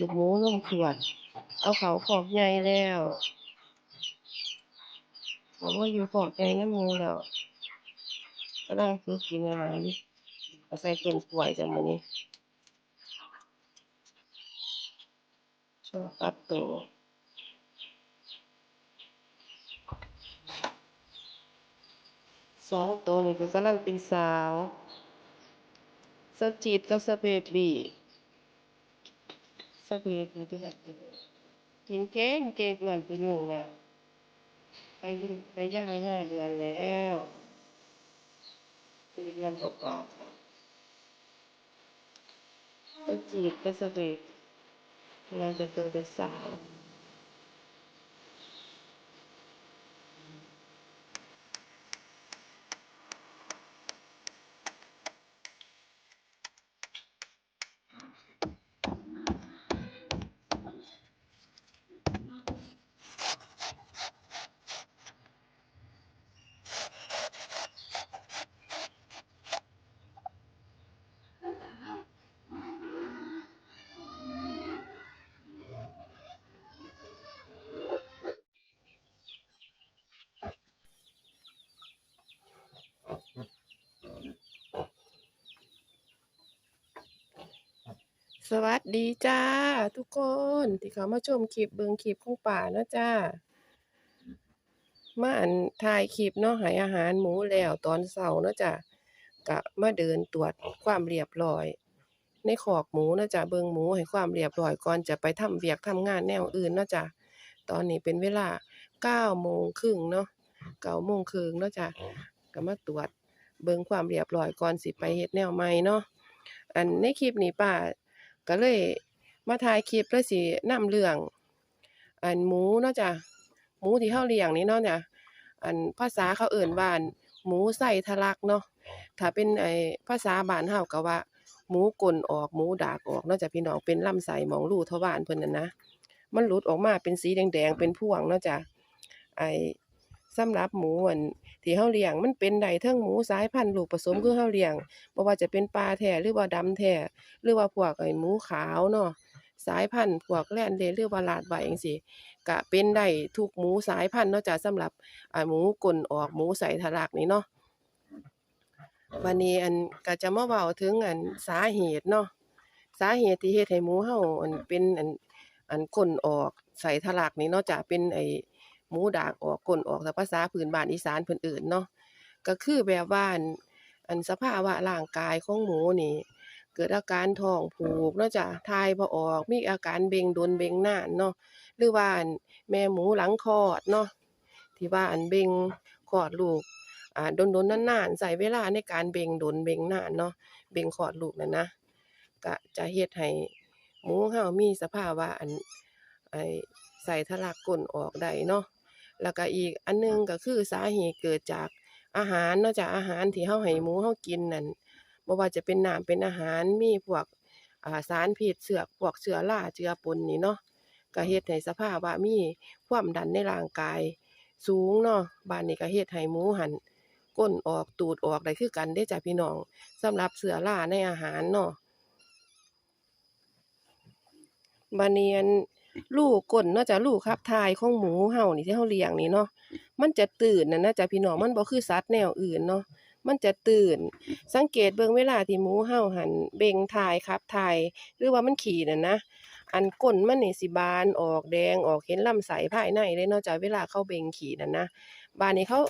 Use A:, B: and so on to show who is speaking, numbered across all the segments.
A: ลูกหมูลงขวดเอาเขาขอกใหญ่แล้วบอกว่าอยู่ขอกใหญ่น้ำมูแล้วก็นั่งซื้อกินอาหารเอาใส่เป็นถ้วยจังมื้อนี้ชอบปัดโตสองตัวนี่ก็กำลังเป็นสาวสจีดกับสเปดบี สเปดบีที่ไหนกินเก่งเก่งเหมือนไปอยู่แล้วไปไปย่างห้าเดือนแล้ว สวัสดีจ้า ทุกคนที่เขามาชมคลิปเบิงคลิปของป่าเนาะจ้ามาอันถ่ายคลิปเนาะให้อาหารหมูแล้วตอนเช้าเนาะจ้ะก็มาเดินตรวจความเรียบร้อย ในคอกหมูเนาะจ้ะเบิงหมูให้ความเรียบร้อยก่อนจะไปทำเวียกทำงานแนวอื่นเนาะจ้ะตอนนี้เป็นเวลา9โมงครึ่งเนาะ9โมงครึ่งเนาะจ้ะก็มาตรวจเบิงความเรียบร้อยก่อนสิไปเฮ็ดแนวใหม่เนาะอันในคลิปนี้ป้า ก็เลยมาถ่ายคลิปแล้วสินำเรื่อง อันหมูเนาะจ้ะหมูที่เฮาเลี้ยงนี่เนาะจ้ะอันภาษาเขาเอิ้นว่านหมูไส้ทะลักเนาะถ้าเป็นไอภาษาบ้านเฮาก็ว่า หมูก้นออกหมูดากออกเนาะจ้ะพี่น้องเป็นลำไส้หมองรูทวารเพิ่นนั่นนะมันหลุดออกมาเป็นสีแดงๆเป็นพวงเนาะจ้ะไอ สำหรับหมูอั่นที่เฮาเลี้ยงมันเป็นได้เทิงหมูสายพันธุ์ลูกผสมคือเฮาเลี้ยงบ่ว่าจะเป็นปลาแท้หรือว่าดำแท้หรือว่าพวกไอ้หมูขาวเนาะสายพันธุ์พวกแลนเดหรือว่าลาดไว้จังซี่ก็เป็นได้ทุกหมูสายพันธุ์เนาะจ้ะสำหรับอ่าหมูก้นออกหมูใส่ทะลักนี่เนาะวันนี้อันก็จะมาเว้าถึงอันสาเหตุเนาะสาเหตุที่เฮ็ดให้หมูเฮาอันเป็นอันอันก้นออกใส่ทะลักนี่เนาะจ้ะเป็นไอ้ หมูดากออกก้นออกถ้าภาษาพื้นบ้านอีสานเพิ่นเอิ้นเนาะก็คือแบบว่าอันอันสภาวะร่างกายของหมูนี่ เกิดอาการท้องผูกเนาะจ้ะถ่ายบ่ออกมีอาการเบ่งดนเบ่งนานเนาะหรือว่าแม่หมูหลังคลอดเนาะที่ว่าอันเบ่งคลอดลูกอ่าโดนๆนนานๆใช้เวลาในการเบ่งโดนเบ่งนานเนาะเบ่งคลอดลูกนั่นนะก็จะเฮ็ดให้หมูเฮามีสภาวะอันไอ้ไส้ทะลักก้นออกได้เนาะ แล้วก็อีกอันหนึ่งก็คือสาเหตุเกิดจากอาหารเนาะจากอาหารที่เฮาให้หมูเฮากินนั่นบ่ว่าจะเป็นน้ำเป็นอาหารมีพวกอ่าสารพิษเชื้อพวกเชื้อราเจือปนนี่เนาะก็เฮ็ดให้สภาวะมีความดันในร่างกาย สูงเนาะบ้านนี้ก็เฮ็ดให้หมูหันก้นออกตูดออกได้คือกันเด้จ้ะพี่น้องสำหรับเชื้อราในอาหารเนาะบัดนี้อัน รูกก้นเนาะจ้ะรูขับถ่ายของหมูเฮานี่ที่เฮาเลี้ยงนี่เนาะมันจะตื่นน่ะนะจ้ะพี่น้องมันบ่คือสัตว์แนวอื่นเนาะมันจะตื่น สังเกตเบิ่งเวลาที่หมูเฮาหันเบ่งถ่ายขับถ่ายหรือว่ามันขี่นั่นนะอันก้นมันนี่สิบานออกแดงออกเห็นลำไส้ภายในเลยเนาะจ้ะเวลาเขาเบ่งขี่นั่นนะบานนี้เขา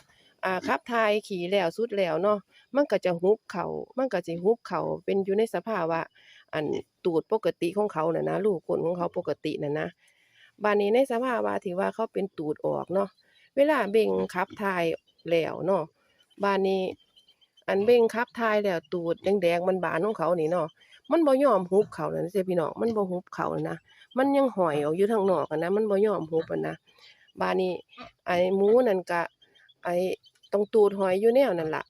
A: อ่าขับถ่ายขี่แล้วสุดแล้วเนาะมันก็จะหุบเข่ามันก็สิหุบเข่าเป็นอยู่ในสภาวะ อันตูดปกติของเขาน่ะนะรูก้นของเขาปกติน่ะนะบานนี้ในสภาวะที่ว่าเขาเป็นตูดออกเนาะเวลาเบ่งขับถ่ายแล้วเนาะบานนี้ อันเบ่งขับถ่ายแล้วตูดแดงๆมันบานของเขานี่เนาะมันบ่ยอมหุบเขานั่นเด้พี่น้องมันบ่หุบเขานั่นะมันยังห้อยออกอยู่ทางนอกนะมันบ่ยอมหุบนะบัดนี้ ไอ้หมูนั่นก็ไอ้ ตรงตูดหอยอยู่แนวนั่นล่ะ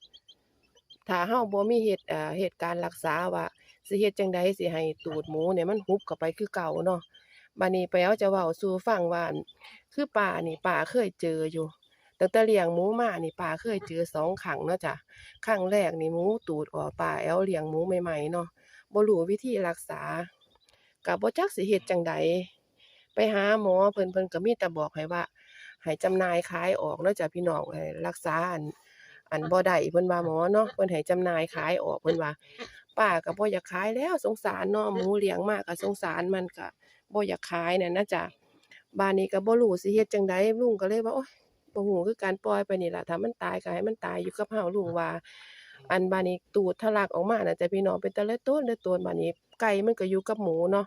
A: ถ้าเฮาบ่มีเฮ็ดอ่าเฮ็ดการ์รักษาว่าสิเฮ็ดจังใดสิให้ตูดหมูเนี่ยมันหุบเข้าไปคือเก่าเนาะบัดนี้แป๋วจะเว้าสู่ฟังว่าคือป้านี่ป้าเคยเจออยู่ตั้งแต่เลี้ยงหมูมานี่ป้าเคยเจอสองครั้งเนาะจ้ะครั้งแรกนี่หมูตูดออกป้าแอ๋วเลี้ยงหมูใหม่ๆเนาะบ่รู้วิธีรักษาก็บ่จักสิเฮ็ดจังใดไปหาหมอเพิ่นเพิ่นก็มีแต่บอกให้ว่า ให้จำหน่ายขายออกเนาะจ้ะพี่น้องให้รักษาอันอันบ่ได้เพิ่นว่าหมอเนาะเพิ่นให้จำหน่ายขายออกเพิ่นว่าป้าก็บ่อยากขายแล้วสงสารเนาะหมูเลี้ยงมาก็สงสารมันก็บ่อยากขายนั่นนะจ้ะบ้านนี้ก็บ่รู้สิเฮ็ดจั่งใดลุงก็เลยว่าโอ๊ยบ่ฮู้คือการปล่อยไปนี่ล่ะถ้ามันตายก็ให้มันตายอยู่กับเฮาลุงว่า อันบ้านนี้ตูดทะลักออกมาน่ะจ้ะพี่น้องเป็นตะเละโตนเละโตนบัดนี้ไก่มันก็อยู่กับหมูเนาะ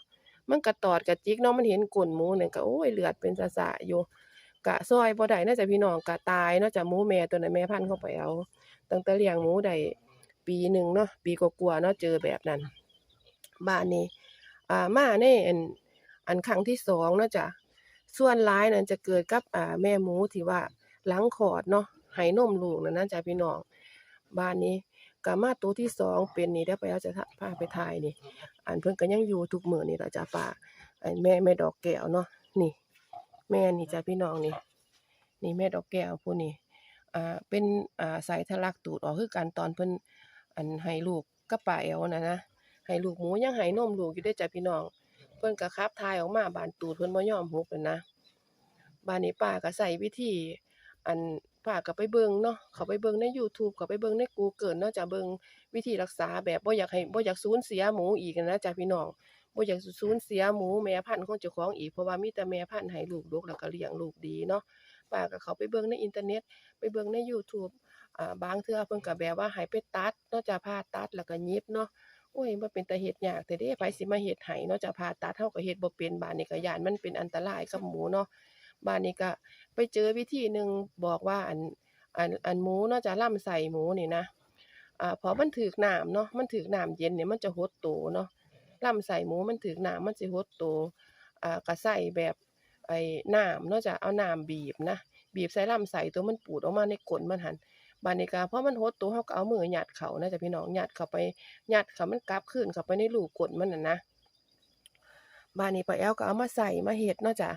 A: มันก็ตอดก็จิกเนาะมันเห็นก้นหมูนั่นก็โอ้ยเลือดเป็นสะๆอยู่ ก็ซอยบ่ได้เนาจะพี่น้องก็ตายนาะจ้ะหมูแม่ตัวนั้นแม่พันธุ์เข้าไปเอา ตั้งแต่เลี้ยงหมูได้ปีหนึ่งเนาะปีกว่าๆเนาะเจอแบบนั้นบ้านนี้อ่ามาในอันอันครั้งที่สองเนาะจ้ะส่วนร้ายนั่นจะเกิดกับอ่าแม่หมูที่ว่าหลังคลอดเนาะให้นมลูกนั่นนะจ้ะพี่น้องบ้านนี้ก็มาตัวที่สองเป็นนี่ได้ไปเอาจะพาไปถ่ายนี่ อันเพิ่นก็ยังอยู่ทุกมือนี่ล่ะจ้ะป้าอันแม่แม่ดอกแก้วเนาะนี่ แม่นี่จ้ะพี่น้องนี่ นี่แม่ดอกแก้วผู้นี้อ่าเป็นอ่าสายทะลักตูดออกคือกันตอนเพิ่นอันให้ลูกกับป้าแอ๋วนะนะให้ลูกหมูยังให้นมลูกอยู่เด้จ้ะพี่น้องเพิ่นก็ขับถ่ายออกมาบานตูดเพิ่นบ่ยอมหุบนั่นะบ้านนี้ป้าก็ใช้วิธี อันป้าก็ไปเบิ่งเนาะเขาไปเบิ่งในยูทูบเขาไปเบิ่งในกูเกิลเนาะจ้ะเบิ่งวิธีรักษาแบบบ่อยากให้บ่อยากสูญเสียหมูอีกนะจ้ะพี่น้อง บ่อยากสูญเสียหมูแม่พันธุ์ของเจ้าของอีกเพราะว่ามีแต่แม่พันธุ์ให้ลูกดกแล้วก็เลี้ยงลูกดีเนาะป้าก็เขาไปเบิ่งในอินเทอร์เน็ต ไปเบิ่งในยูทูบอ่าบางเทื่อเพิ่นก็แบบว่าให้ไปตัดเนาะจ้ะผ่าตัดแล้วก็ย็บเนาะโอ้ยมันเป็นแตาเฮ็ดยากแต่เด้ไผสิมาเฮ็ดให้เนาะจะผ่าตัดเฮาก็เฮ็ดบ่เป็นบาดนี้ก็ยานมันเป็นอันตรายกับหมูเนาะบาดนี้ก็ไปเจอวิธีหนึ่งบอกว่าอันอันอันหมูเนาะจะล่ำไส้หมูนี่นะอ่าพอมันถึกน้ำเนาะมันถึกน้ำเย็นเนี่ยมันจะหดโตเนาะ ล่ำไส้หมูมันถึกน้ำมันสิหดโตอ่าก็ใส่แบบไอ้น้ำเนาะจะเอาน้ำบีบนะ บีบใส่ลำไส้ตัวมันปูดออกมาในก้นมันหันบานี้ก็พอมันหดโตเฮาก็เอามือยัดเขานะจ้ะพี่น้องหยัดเข้าไปหยัดเขามันกลับคืนเข้าไปในรูกดมันน่ะนะบานี้ป้าแอ๋วก็เอามาใส่มาเฮ็ดเนาะจ้ะ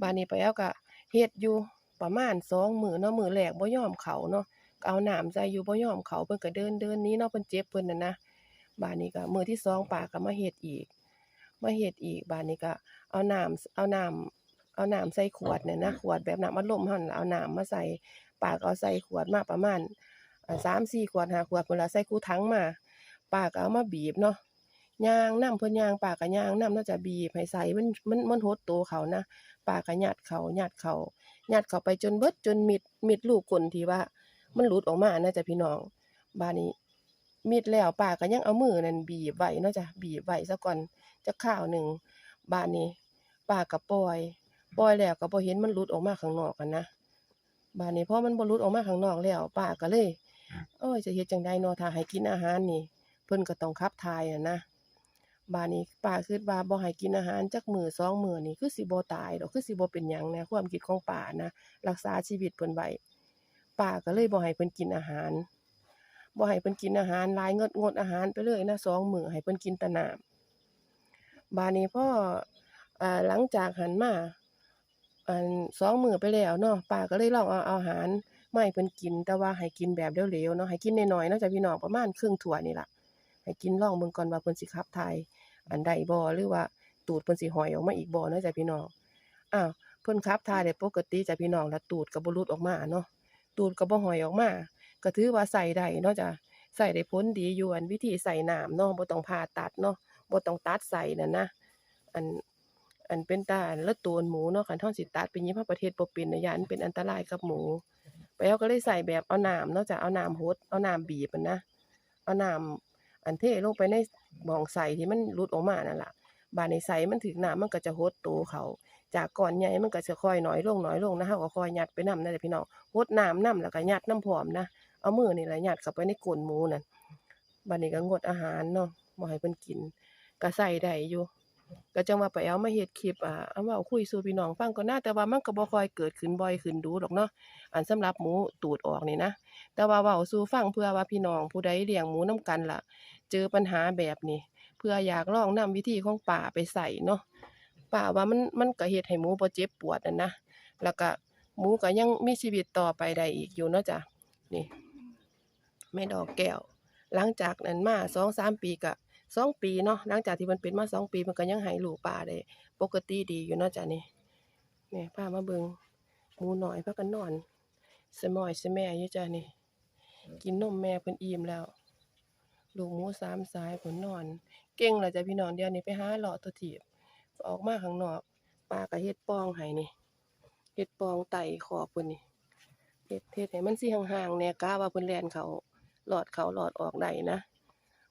A: บานี้ป้าแอ๋วก็เฮ็ดอยู่ประมาณ2มื้อเนาะมือแรกบ่ยอมเขาเนาะเอาหน้ำใส่อยู่บ่ยอมเขาเพิ่นก็เดินเดินนี้เนาะเพิ่นเจ็บเพิ่นน่ะนะ บ้านนี้ก็มื้อที่สองป้าก็มาเฮ็ดอีกมาเฮ็ดอีกบ้านนี้ก็ เอาน้ำเอาน้ำเอาน้ำใส่ขวดเนี่ยนะขวดแบบน้ำอัดลมหั่นล่ะเอาน้ำมาใส่ป้าก็เอาใส่ขวดมาประมาณอ่าสามสี่ขวดห้าขวดเพิ่นละใส่กูถังมาป้าก็เอามาบีบเนาะย่างนำเพิ่นย่างป้าก็ย่างนำเนาะจะบีบให้ใส่มันมันมันหดโตเขานะป้าก็ยัดเข้ายัดเข้ายัดเข้าไปจนเบิดจนมิดมิดลูกก้นที่ว่า มันหลุดออกมานะจ้ะพี่น้องบัดนี้ มิดแล้วป้าก็ยังเอามือนั่นบีบไว้เนาะจ้ะบีบไว้ซะก่อนจักคราวหนึ่งบัดนี้ป้าก็ปล่อย ปล่อยแล้วก็บ่เห็นมันหลุดออกมาข้างนอกกันนะบัดนี้พอมันบ่หลุดออกมาข้างนอกแล้วป้าก็เลยโอ้ยจะเฮ็ดจังได๋เนาะถ้าให้กินอาหารนี่ เพิ่นก็ต้องขับถ่ายอะนะบัดนี้ป้าคิดว่าบ่ให้กินอาหารจักมื้อสองมื้อนี่คือสิบ่ตายดอกคือสิบ่เป็นหยังนะความคิดของป้านะรักษาชีวิตเพิ่นไว้ป้าก็เลยบ่ให้เพิ่นกินอาหาร บ่ให้เพิ่นกินอาหารหลายงดงดอาหารไปเลยนะสองมื้อให้เพิ่นกินแต่น้ำบัดนี้พออ่าหลังจากหันมาอันสองมื้อไปแล้วเนาะป้าก็เลยลองเอาอาหารไมาให้เพิ่นกิน แต่ว่าให้กินแบบเหลวๆเนาะให้กินน้อยๆเนาะจ้ะพี่น้องประมาณครึ่งถ้วนี่ล่ะให้กินลองเบิ่งก่อนว่าเพิ่นสิขับถ่ายอันใดบ่หรือว่าตูดเพิ่นสิหอยออกมาอีกบ่เนาะจ้ะพี่น้องอ้าวเพิ่นขับถ่ายได้ปกติจ้ะพี่น้องแล้วตูดก็บ่หลุดออกมาเนาะตูดก็บ่หอยออกมา ก็ถือว่าใส่ได้เนาะจ้ะใส่ได้ผลดีอยู่อันวิธีใส่น้ำเนาะบ่ต้องผ่าตัดเนาะบ่ต้องตัดใส่นั่นนะ อันอันเป็นตาอันละตัวหมูเนาะคันเฮาสิตัดไปยิบเฮาประเทศบ่เป็นน่ะย้านเป็นอันตรายกับหมูไปเอาก็เลยใส่แบบเอาน้ำเนาะจ้ะเอาน้ำหดเอาน้ำบีบมันนะเอาน้ำอันเทลงไปในหม้องใส่ที่มันหลุดออกมานั่นล่ะบาดนี้ใส่มันถึกน้ำมันก็จะหดโตเขา จากก้อนใหญ่มันก็จะค่อยน้อยลงน้อยลงนะเฮาก็ค่อยยัดไปน้ำนั่นแหละพี่น้องหดน้ำน้ำแล้วก็ยัดน้ำพร้อมนะ เอามือนี่แหละยัดเข้าไปในก้นหมูนั่นบัดนี้ก็งดอาหารเนาะบ่ให้เพิ่นกินก็ใส่ได้อยู่ก็จังว่าไปเอามาเฮ็ดคลิปอ่าเอาเว้าคุยสู่พี่น้องฟังก่อนนะแต่ว่ามันก็บ่ค่อยเกิดขึ้นบ่อยขึ้นดูดอกเนาะอันสำหรับหมูตูดออกนี่นะแต่ว่าเว้าสู่ฟังเพื่อว่าพี่น้องผู้ใดเลี้ยงหมูนํกันล่ะ เจอปัญหาแบบนี้ เพื่ออยากลองนำวิธีของป้าไปใส่เนาะป้าว่ามันมันก็เฮ็ดให้หมูบ่เจ็บปวดนั่นนะแล้วก็หมูก็ยังมีชีวิตต่อไปได้อีกอยู่เนาะจ้ะนี่ แม่ดอกแก้ว หลังจากนั้นมา2-3ปีก็สองปีเนาะหลังจากที่มันเป็นมาสองปีมันก็ยังให้ลูกปลาได้ปกติดีอยู่เนาะจ้ะนี่นี่พามาเบิงหมูหน้อยพากันนอนสมอยสแม่อยู่จ้ะนี่ กินนมแม่เพิ่นอิ่มแล้ว ลูกหมูสามสายเพิ่นนอน เก่งแล้วจ้ะพี่น้องเดี๋ยวนี้ไปหาเลาะตัวถีบออกมาข้างนอกป้าก็เฮ็ดปองให้นี่เฮ็ดปองไต่ขอบเพิ่นนี่เฮ็ดเฮ็ดให้มันสิห่างๆแหน่กะว่าเพิ่นแล่นเขา หลอดเขาหลอดออกได้นะ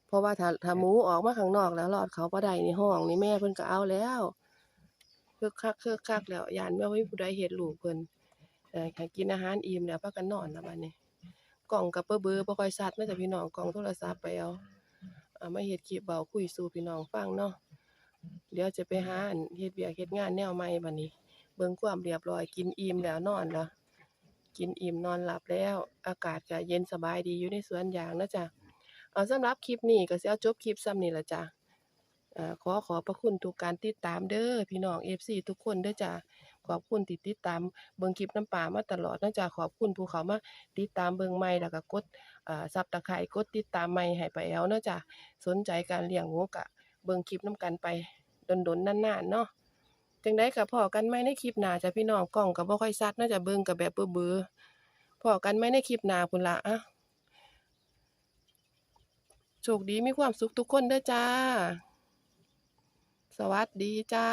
A: เพราะว่าถ้าถ้าหมูออกมาข้างนอกแล้วหลอดเขาบ่ได้นี่ห้องนี่แม่เพิ่นก็เอาแล้วคึกคักคึกคักแล้วย่านแม่ว่ามีผู้ใดเฮ็ดลูกเพิ่นเอ่อให้กินอาหารอิ่มแล้วพากันนอนแล้วบัดนี้กล้องก็เบ้อๆบ่ค่อยชัดเนาะจ้ะพี่น้องกล้องโทรศัพท์ไปเอาเอามาเฮ็ดคลิปเว้าคุยสู่พี่น้องฟังเนาะเดี๋ยวจะไปหาอันเฮ็ดเวียกเฮ็ดงานแนวใหม่บัดนี้ เบิ่งความเรียบร้อยกินอิ่มแล้วนอนแล้ว กินอิ่มนอนหลับแล้ว อากาศก็เย็นสบายดีอยู่ในสวนยางนะจ้ะเอาสำหรับคลิปนี้ก็สิเอาจบคลิปซ้ำนี้ล่ะจ้ะขอขอบพระคุณทุกการติดตามเด้อพี่น้อง FC ทุกคนเด้อจ้ะขอบคุณที่ติดตามเบิ่งคลิปน้ำปลามาตลอดนะจ้ะขอบคุณผู้เขามาติดตามเบิ่งใหม่แล้วก็กดอ่าซับตะไคร้กดติดตามใหม่ให้ปแอ๋วนะจ้ะสนใจการเลี้ยงงูกะเบิ่งคลิปนํกันไปดนๆนานๆเนาะ จังได้กับพ่อกันไหม่ในคลิปหน้าจ้ะพี่น้องกล้องกับ่ค่อยซัดน่าจะเบิ่งกับแบบเบลอพ่อกันไหม่ในคลิปหน้าพุ่นละอะโชคดีมีความสุขทุกคนเด้อจ้า สวัสดีจ้า